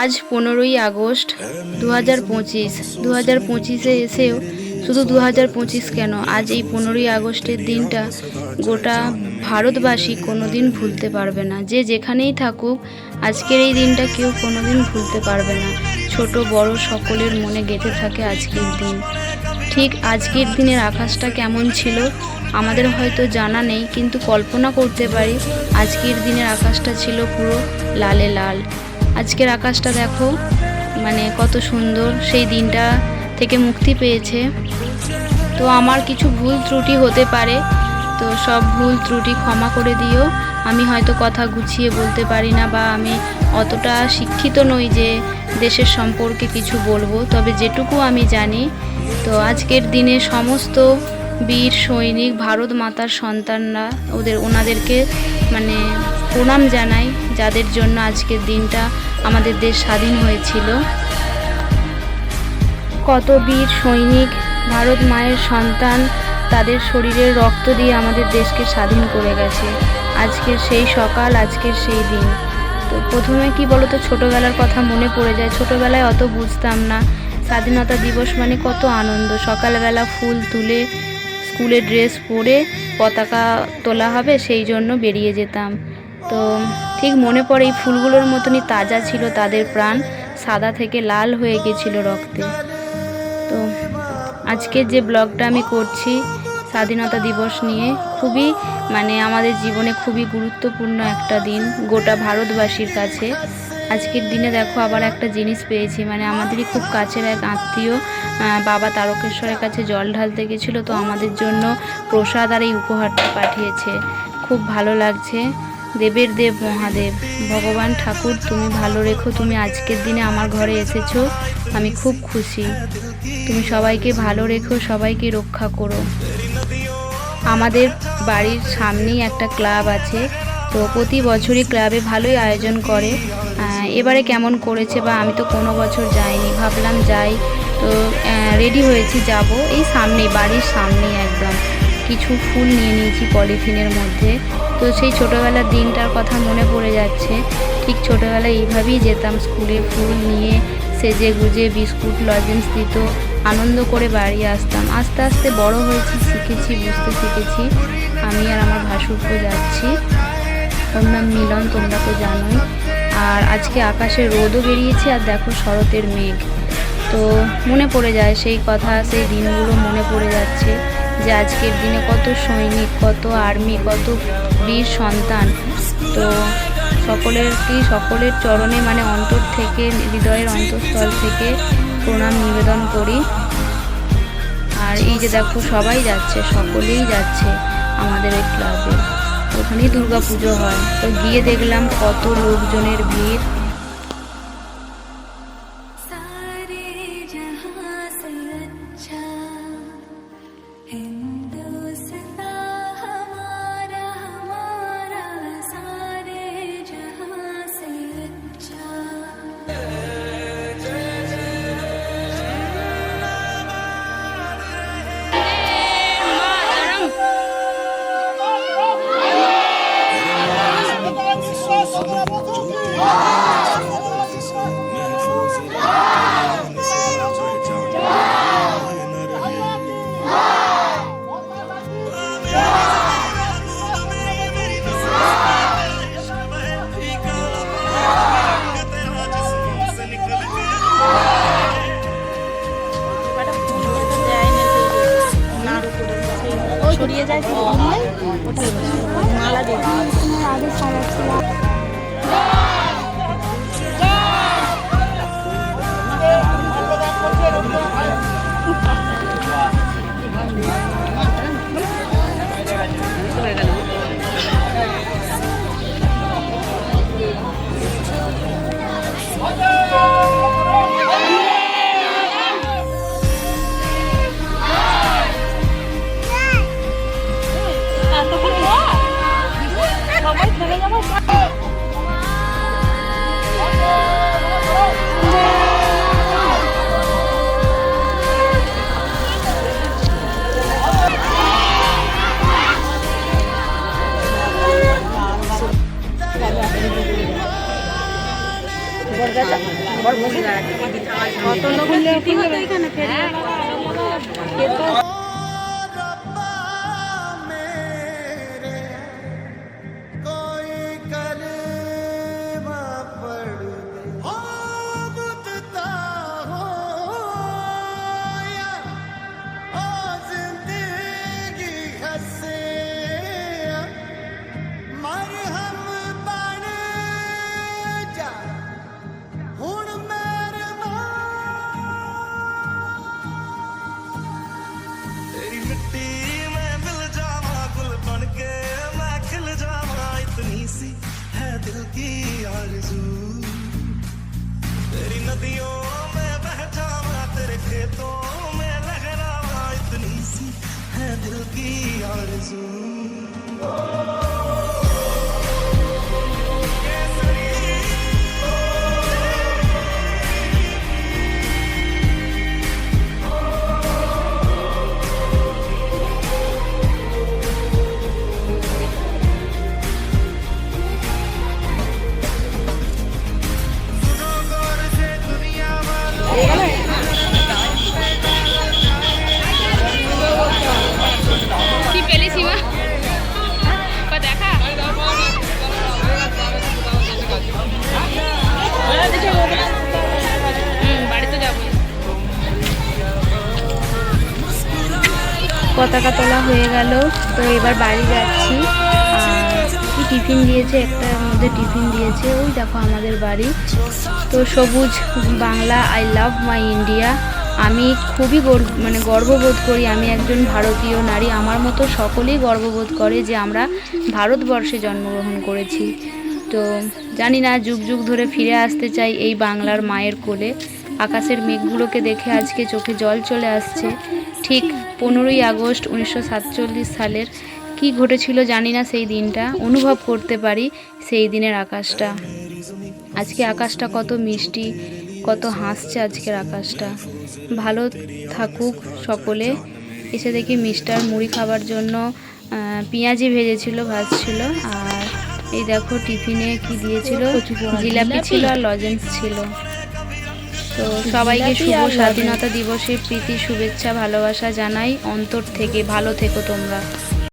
আজ পনেরোই আগস্ট দু হাজার পঁচিশ। দু হাজার পঁচিশে এসেও শুধু দু হাজার পঁচিশ কেন? আজ এই পনেরোই আগস্টের দিনটা গোটা ভারতবাসী কোনো দিন ভুলতে পারবে না। যে যেখানেই থাকুক, আজকের এই দিনটা কেউ কোনো দিন ভুলতে পারবে না। ছোট, বড় সকলের মনে গেঁথে থাকে আজকের দিন। ঠিক আজকের দিনের আকাশটা কেমন ছিল, আমাদের হয়তো জানা নেই, কিন্তু কল্পনা করতে পারি আজকের দিনের আকাশটা ছিল পুরো লালে লাল। আজকের আকাশটা দেখো মানে কত সুন্দর, সেই দিনটা থেকে মুক্তি পেয়েছে। তো আমার কিছু ভুল ত্রুটি হতে পারে, তো সব ভুল ত্রুটি ক্ষমা করে দিও। আমি হয়তো কথা গুছিয়ে বলতে পারি না বা আমি অতটা শিক্ষিত নই যে দেশের সম্পর্কে কিছু বলব, তবে যেটুকু আমি জানি, তো আজকের দিনে সমস্ত বীর সৈনিক, ভারত মাতার সন্তানরা ওদের, ওনাদেরকে মানে প্রণাম জানাই, যাদের জন্য আজকের দিনটা আমাদের দেশ স্বাধীন হয়েছিল। কত বীর সৈনিক, ভারত মায়ের সন্তান, তাদের শরীরের রক্ত দিয়ে আমাদের দেশকে স্বাধীন করে গেছে। আজকের সেই সকাল, আজকের সেই দিন। তো প্রথমে কি বলতো, ছোটোবেলার কথা মনে পড়ে যায়। ছোটোবেলায় অত বুঝতাম না। স্বাধীনতা দিবস মানে কত আনন্দ। সকালবেলা ফুল তুলে স্কুলে ড্রেস পরে পতাকা তোলা হবে, সেই জন্য বেরিয়ে যেতাম। তো ঠিক মনে পড়ে এই ফুলগুলোর মতনই তাজা ছিল তাদের প্রাণ, সাদা থেকে লাল হয়ে গেছিল রক্তে। তো আজকে যে ব্লগটা আমি করছি স্বাধীনতা দিবস নিয়ে, খুবই মানে আমাদের জীবনে খুবই গুরুত্বপূর্ণ একটা দিন গোটা ভারতবাসীর কাছে। আজকের দিনে দেখো আবার একটা জিনিস পেয়েছি মানে আমাদেরই খুব কাছের এক আত্মীয় বাবা তারকেশ্বরের কাছে জল ঢালতে গেছিল, তো আমাদের জন্য প্রসাদ আর এই উপহারটা পাঠিয়েছে। খুব ভালো লাগছে। দেবের দেব, মহাদেব। ভগবান ঠাকুর, তুমি ভালো রেখো, তুমি আজকের দিনে আমার ঘরে এসেছ, আমি খুব খুশি। তুমি সবাইকে ভালো রেখো, সবাইকে রক্ষা করো। আমাদের বাড়ির সামনেই একটা ক্লাব আছে, তো প্রতি বছরই ক্লাবে ভালোই আয়োজন করে। এবারে কেমন করেছে বা আমি তো কোনো বছর যাইনি, ভাবলাম যাই। তো রেডি হয়েছি, যাব। এই সামনেই, বাড়ির সামনেই একদম। কিছু ফুল নিয়ে নিয়েছি পলিথিনের মধ্যে। তো সেই ছোটোবেলার দিনটার কথা মনে পড়ে যাচ্ছে। ঠিক ছোটোবেলায় এইভাবেই যেতাম স্কুলে ফুল নিয়ে সেজে গুজে বিস্কুট, লজেন্স দিত, আনন্দ করে বাড়ি আসতাম। আস্তে আস্তে বড় হয়েছি, শিখেছি, বুঝতে শিখেছি। আমি আর আমার ভাসুরকে যাচ্ছি। ওর নাম মিলন, তোমরা তো জানোই। আর আজকে আকাশে রোদও বেরিয়েছে আর দেখো শরতের মেঘ। তো মনে পড়ে যায় সেই কথা, সেই দিনগুলো মনে পড়ে যাচ্ছে। যে আজকের দিনে কত সৈনিক, কত আর্মি, কত বীর সন্তান। তো সকলের কি সকলের চরণে মানে অন্তর থেকে, হৃদয়ের অন্তঃস্থল থেকে প্রণাম নিবেদন করি। আর এই যে দেখো, সবাই যাচ্ছে, সকলেই যাচ্ছে আমাদের ওই ক্লাবে। ওখানেই দুর্গা পুজো হয়। তো গিয়ে দেখলাম কত লোকজনের ভিড়। and ছড়িয়ে যায় মালা দিয়ে। कोई soon. পতাকা তোলা হয়ে গেল। তো এবার বাড়ি যাচ্ছি। কি টিফিন দিয়েছে? একটা মধ্যে টিফিন দিয়েছে। ওই দেখো আমাদের বাড়ি। তো সবুজ Bangla I love my India আমি খুবই গর্ব মানে গর্ববোধ করি। আমি একজন ভারতীয় নারী। আমার মতো সকলেই গর্ববোধ করে যে আমরা ভারতবর্ষে জন্মগ্রহণ করেছি। তো জানি না, যুগ যুগ ধরে ফিরে আসতে চাই এই বাংলার মায়ের কোলে। আকাশের মেঘগুলোকে দেখে আজকে চোখে জল চলে আসছে। ঠিক পনেরোই আগস্ট উনিশশো সাতচল্লিশ সালের কি ঘটেছিল জানি না সেই দিনটা। অনুভব করতে পারি সেই দিনের আকাশটা। আজকে আকাশটা কত মিষ্টি কত হাসছে আজকের আকাশটা। ভালো থাকুক সকলে। এসে দেখি মিষ্টার মুড়ি খাবার জন্য পেঁয়াজি ভেজেছিল ভাজছিল। আর এই দেখো টিফিনে কি দিয়েছিল? জিলাপি? ছিল আর লজেন্স ছিল। সবাইকে শুভ স্বাধীনতা দিবসের প্রীতি শুভেচ্ছা ভালোবাসা জানাই। অন্তর থেকে ভালো থেকো তোমরা।